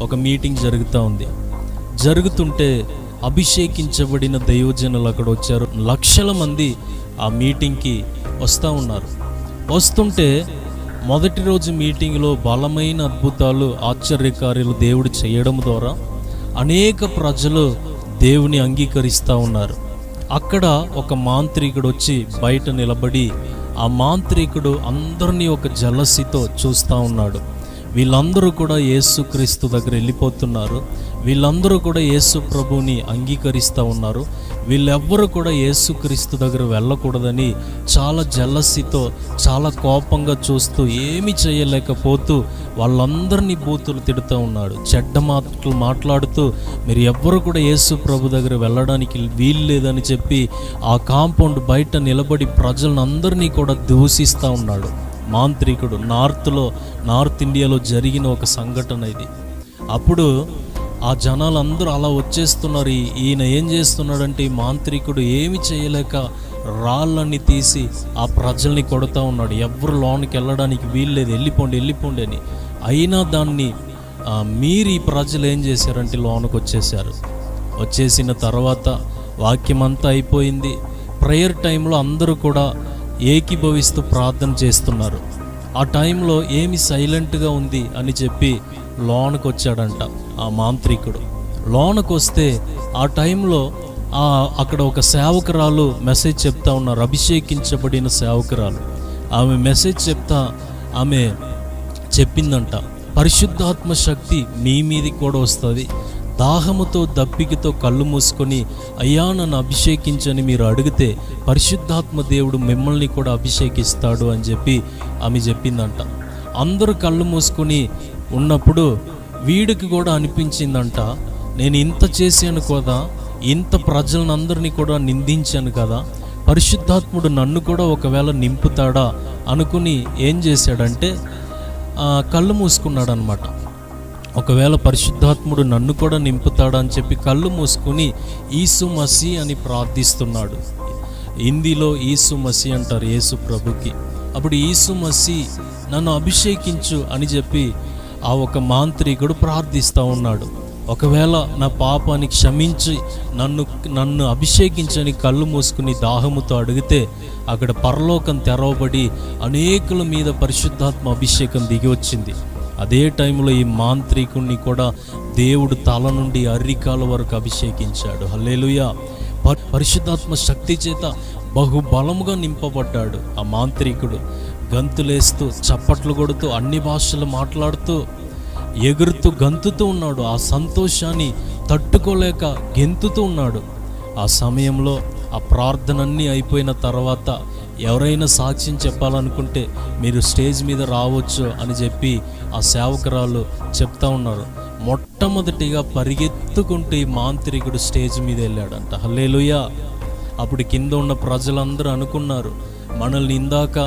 ఒక మీటింగ్ జరుగుతూ ఉంది. జరుగుతుంటే అభిషేకించబడిన దైవజనులు అక్కడ వచ్చారు. లక్షల మంది ఆ మీటింగ్కి వస్తూ ఉన్నారు. వస్తుంటే మొదటి రోజు మీటింగ్లో బలమైన అద్భుతాలు ఆశ్చర్యకార్యాలు దేవుడు చేయడం ద్వారా అనేక ప్రజలు దేవుని అంగీకరిస్తూ ఉన్నారు. అక్కడ ఒక మాంత్రికుడు వచ్చి బయట నిలబడి ఆ మాంత్రికుడు అందరినీ ఒక జలసితో చూస్తూ ఉన్నాడు. వీళ్ళందరూ కూడా యేసుక్రీస్తు దగ్గర వెళ్ళిపోతున్నారు. వీళ్ళందరూ కూడా యేసు ప్రభుని అంగీకరిస్తూ ఉన్నారు. వీళ్ళెవ్వరూ కూడా యేసుక్రీస్తు దగ్గర వెళ్ళకూడదని చాలా జలసితో చాలా కోపంగా చూస్తూ ఏమి చేయలేకపోతూ వాళ్ళందరినీ బూతులు తిడుతూ ఉన్నాడు. చెడ్డ మాటలు మాట్లాడుతూ మీరు ఎవ్వరు కూడా యేసు ప్రభు దగ్గర వెళ్ళడానికి వీలు లేదని చెప్పి ఆ కాంపౌండ్ బయట నిలబడి ప్రజలను అందరినీ కూడా దూషిస్తూ ఉన్నాడు. మాంత్రికుడు నార్త్లో నార్త్ ఇండియాలో జరిగిన ఒక సంఘటన ఇది. అప్పుడు ఆ జనాలందరూ అలా వచ్చేస్తున్నారు. ఈయన ఏం చేస్తున్నాడంటే ఈ మాంత్రికుడు ఏమి చేయలేక రాళ్ళని తీసి ఆ ప్రజల్ని కొడతా ఉన్నాడు. ఎవరు లోనికి వెళ్ళడానికి వీల్లేదు వెళ్ళిపోండి వెళ్ళిపోండి అని. అయినా దాన్ని మీరు ఈ ప్రజలు ఏం చేశారంటే లోనికి వచ్చేసారు వచ్చేసిన తర్వాత వాక్యం అంతా అయిపోయింది. ప్రేయర్ టైంలో అందరూ కూడా ఏకీభవిస్తూ ప్రార్థన చేస్తున్నారు. ఆ టైంలో ఏమి సైలెంట్గా ఉంది అని చెప్పి లోనకు వచ్చాడంట ఆ మాంత్రికుడు. లోనకు వస్తే ఆ టైంలో ఆ అక్కడ ఒక సేవకురాలు మెసేజ్ చెప్తా ఉన్నారు. అభిషేకించబడిన సేవకురాలు. ఆమె మెసేజ్ చెప్తా ఆమె చెప్పిందంట. పరిశుద్ధాత్మ శక్తి మీ మీది కూడా వస్తుంది. దాహముతో దప్పికతో కళ్ళు మూసుకొని అయ్యా నన్ను అభిషేకించని మీరు అడిగితే పరిశుద్ధాత్మ దేవుడు మిమ్మల్ని కూడా అభిషేకిస్తాడు అని చెప్పి ఆమె చెప్పిందంట. అందరూ కళ్ళు మూసుకొని ఉన్నప్పుడు వీడికి కూడా అనిపించిందంట నేను ఇంత చేశాను కదా ఇంత ప్రజలందరినీ కూడా నిందించాను కదా పరిశుద్ధాత్ముడు నన్ను కూడా ఒకవేళ నింపుతాడా అనుకుని ఏం చేశాడంటే కళ్ళు మూసుకున్నాడనమాట. ఒకవేళ పరిశుద్ధాత్ముడు నన్ను కూడా నింపుతాడని అని చెప్పి కళ్ళు మూసుకుని ఈసు మసి అని ప్రార్థిస్తున్నాడు. హిందీలో ఈసు మసి అంటారు యేసు ప్రభుకి. అప్పుడు ఈసు మసి నన్ను అభిషేకించు అని చెప్పి ఆ ఒక మాంత్రికుడు ప్రార్థిస్తూ ఉన్నాడు. ఒకవేళ నా పాపాన్ని క్షమించి నన్ను నన్ను అభిషేకించని కళ్ళు మూసుకుని దాహముతో అడిగితే అక్కడ పరలోకం తెరవబడి అనేకుల మీద పరిశుద్ధాత్మ అభిషేకం దిగి వచ్చింది. అదే టైంలో ఈ మాంత్రికుణ్ణి కూడా దేవుడు తల నుండి అర్రికాల వరకు అభిషేకించాడు. హల్లేలుయ. ప- పరిశుద్ధాత్మ శక్తి చేత బహుబలముగా నింపబడ్డాడు ఆ మాంత్రికుడు. గంతులేస్తూ చప్పట్లు కొడుతూ అన్ని భాషలు మాట్లాడుతూ ఎగురుతూ గంతుతూ ఉన్నాడు. ఆ సంతోషాన్ని తట్టుకోలేక గెంతుతూ ఉన్నాడు. ఆ సమయంలో ఆ ప్రార్థనన్నీ అయిపోయిన తర్వాత ఎవరైనా సాక్ష్యం చెప్పాలనుకుంటే మీరు స్టేజ్ మీద రావచ్చు అని చెప్పి ఆ సేవకురాలు చెప్తా ఉన్నారు. మొట్టమొదటిగా పరిగెత్తుకుంటూ ఈ మాంత్రికుడు స్టేజ్ మీద వెళ్ళాడంట. హల్లేలుయా! అప్పుడు కింద ఉన్న ప్రజలందరూ అనుకున్నారు మనల్ని ఇందాక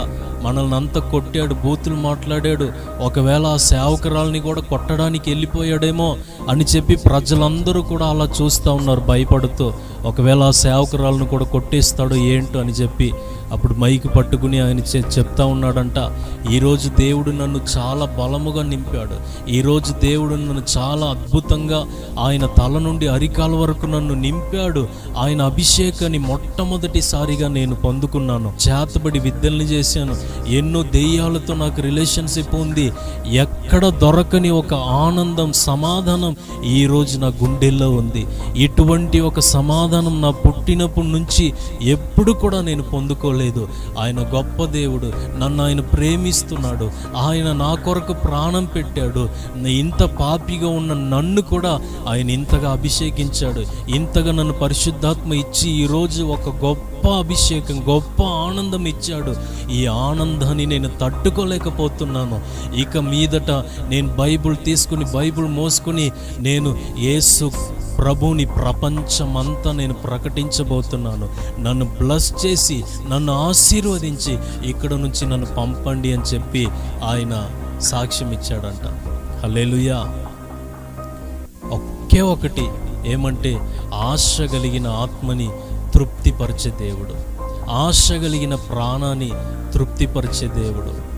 మనల్ని అంతా కొట్టాడు బూతులు మాట్లాడాడు. ఒకవేళ ఆ సేవకురాల్ని కూడా కొట్టడానికి వెళ్ళిపోయాడేమో అని చెప్పి ప్రజలందరూ కూడా అలా చూస్తూ ఉన్నారు భయపడుతూ. ఒకవేళ ఆ సేవకురాలను కూడా కొట్టేస్తాడు ఏంటో అని చెప్పి అప్పుడు మైకి పట్టుకుని ఆయన చెప్తా ఉన్నాడంట. ఈరోజు దేవుడు నన్ను చాలా బలముగా నింపాడు. ఈరోజు దేవుడు నన్ను చాలా అద్భుతంగా ఆయన తల నుండి అరికాల వరకు నన్ను నింపాడు. ఆయన అభిషేకాన్ని మొట్టమొదటిసారిగా నేను పొందుకున్నాను. చేతబడి విద్యల్ని చేశాను. ఎన్నో దెయ్యాలతో నాకు రిలేషన్షిప్ ఉంది. ఎక్కడ దొరకని ఒక ఆనందం సమాధానం ఈ రోజు నా గుండెల్లో ఉంది. ఇటువంటి ఒక సమాధానం నా పుట్టినప్పటి నుంచి ఎప్పుడు కూడా నేను పొందుకోలేదు. ఆయన గొప్ప దేవుడు నన్ను ఆయన ప్రేమిస్తున్నాడు. ఆయన నా కొరకు ప్రాణం పెట్టాడు. ఇంత పాపిగా ఉన్న నన్ను కూడా ఆయన ఇంతగా అభిషేకించాడు. ఇంతగా నన్ను పరిశుద్ధాత్మ ఇచ్చి ఈరోజు ఒక గొప్ప గొప్ప అభిషేకం గొప్ప ఆనందం ఇచ్చాడు. ఈ ఆనందాన్ని నేను తట్టుకోలేకపోతున్నాను. ఇక మీదట నేను బైబుల్ తీసుకుని బైబుల్ మోసుకుని నేను యేసు ప్రభుని ప్రపంచమంతా నేను ప్రకటించబోతున్నాను. నన్ను బ్లస్ చేసి నన్ను ఆశీర్వదించి ఇక్కడ నుంచి నన్ను పంపండి అని చెప్పి ఆయన సాక్ష్యం ఇచ్చాడంట. హలేలుయా ఒకే ఒకటి ఏమంటే ఆశ కలిగిన ఆత్మని తృప్తిపరిచే దేవుడు. ఆశ కలిగిన ప్రాణాన్ని తృప్తిపరిచే దేవుడు.